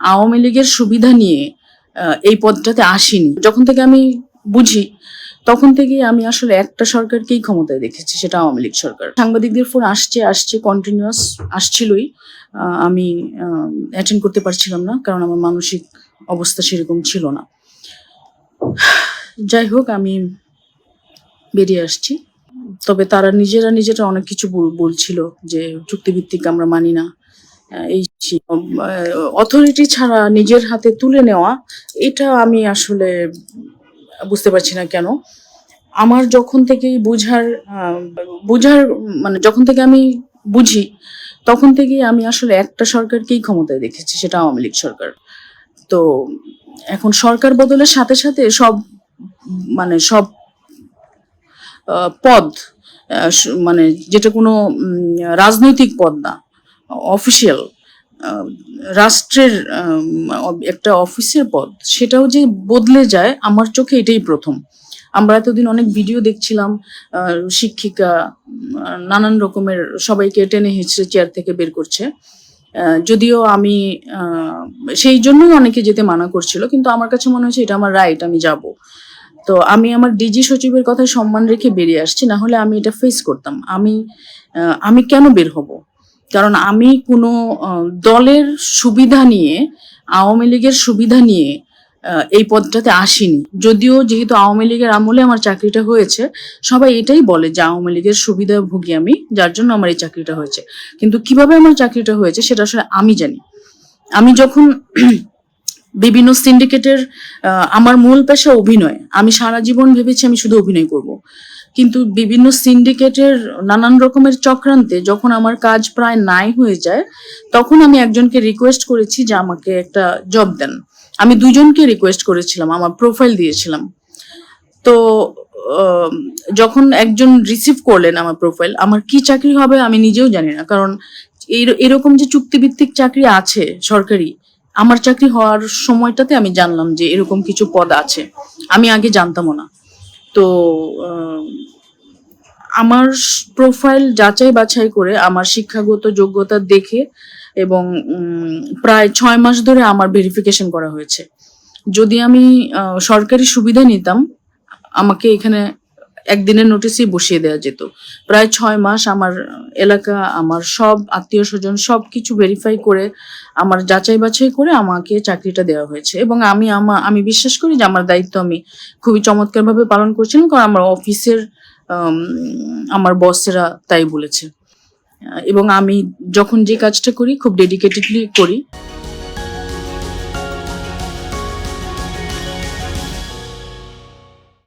আওয়ামী লীগের সুবিধা নিয়ে এই পদটাতে আসিনি। যখন থেকে আমি বুঝি, তখন থেকে আমি আসলে একটা সরকারকেই ক্ষমতায় দেখেছি, সেটা আওয়ামী লীগ সরকার। সাংবাদিকদের ফোন আসছে আসছে কন্টিনিউয়াস আসছিলই। আমি অ্যাটেন্ড করতে পারছিলাম না, কারণ আমার মানসিক অবস্থা সেরকম ছিল না। যাই হোক, আমি বেরিয়ে আসছি। তবে তারা নিজেরা নিজেরা অনেক কিছু বল- বলছিল যে চুক্তিভিত্তিক আমরা মানি না। এই অথরিটি ছাড়া নিজের হাতে তুলে নেওয়া, এটা আমি আসলে বুঝতে পারছি না কেন। আমার যখন থেকেই বুঝার বুঝার মানে যখন থেকে আমি বুঝি, তখন থেকেই আমি আসলে একটা সরকারকেই ক্ষমতায় দেখেছি, সেটা আওয়ামী লীগ সরকার। তো এখন সরকার বদলের সাথে সাথে সব মানে সব পদ মানে যেটা কোনো রাজনৈতিক পদ না অফিসিয়াল রাষ্ট্রের একটা অফিসের পদ, সেটাও যে বদলে যায়, আমার চোখে এটাই প্রথম। আমরা এতদিন অনেক ভিডিও দেখছিলাম শিক্ষিকা নানান রকমের সবাইকে টেনে হিঁচড়ে চেয়ার থেকে বের করছে। যদিও আমি সেই জন্যই অনেকে যেতে মানা করছিল, কিন্তু আমার কাছে মনে হচ্ছে এটা আমার রাইট আমি যাব। তো আমি আমার ডিজি সচিবের কথায় সম্মান রেখে বেরিয়ে আসছি, না হলে আমি এটা ফেস করতাম। আমি আমি কেন বের হব? কারণ আমি কোনো দলের সুবিধা নিয়ে, আওয়ামী লীগের সুবিধা নিয়ে এই পদটাতে আসিনি। যদিও যেহেতু আওয়ামী লীগের আমলে আমার চাকরিটা হয়েছে, সবাই এটাই বলে যে আওয়ামী লীগের সুবিধা ভুগি আমি, যার জন্য আমার এই চাকরিটা হয়েছে। কিন্তু কীভাবে আমার চাকরিটা হয়েছে সেটা আসলে আমি জানি। আমি যখন বিভিন্ন সিন্ডিকেটের আমার মূল পেশা অভিনয়, আমি সারা জীবন ভেবেছি আমি শুধু অভিনয় করব। কিন্তু বিভিন্ন সিন্ডিকেটের নানান রকমের চক্রান্তে যখন আমার কাজ প্রায় নাই হয়ে যায়, তখন আমি একজনকে রিকোয়েস্ট করেছি যে আমাকে একটা জব দেন। আমি দুজনকে রিকোয়েস্ট করেছিলাম, আমার প্রোফাইল দিয়েছিলাম। তো যখন একজন রিসিভ করলেন আমার প্রোফাইল আমার কি চাকরি হবে আমি নিজেও জানি না। কারণ এরকম যে চুক্তিভিত্তিক চাকরি আছে সরকারি, আমার চাকরি হওয়ার সময়টাতে আমি জানলাম যে এরকম কিছু পদ আছে। আমি আগে জানতামও না। তো আমার প্রোফাইল যাচাই বাছাই করে, আমার শিক্ষাগত যোগ্যতা দেখে এবং প্রায় ছয় মাস ধরে আমার ভেরিফিকেশন করা হয়েছে। যদি আমি সরকারি সুবিধা নিতাম, আমাকে এখানে একদিনের নোটিসই বসিয়ে দেওয়া যেত। প্রায় ছয় মাস আমার এলাকা, আমার সব আত্মীয় স্বজন সব কিছু ভেরিফাই করে, আমার যাচাই বাছাই করে আমাকে চাকরিটা দেওয়া হয়েছে। এবং আমি আমার আমি বিশ্বাস করি যে আমার দায়িত্ব আমি খুবই চমৎকারভাবে পালন করছিলাম, কারণ আমার অফিসের আমার বসেরা তাই বলেছে। এবং আমি যখন যে কাজটা করি, খুব ডেডিকেটেডলি করি।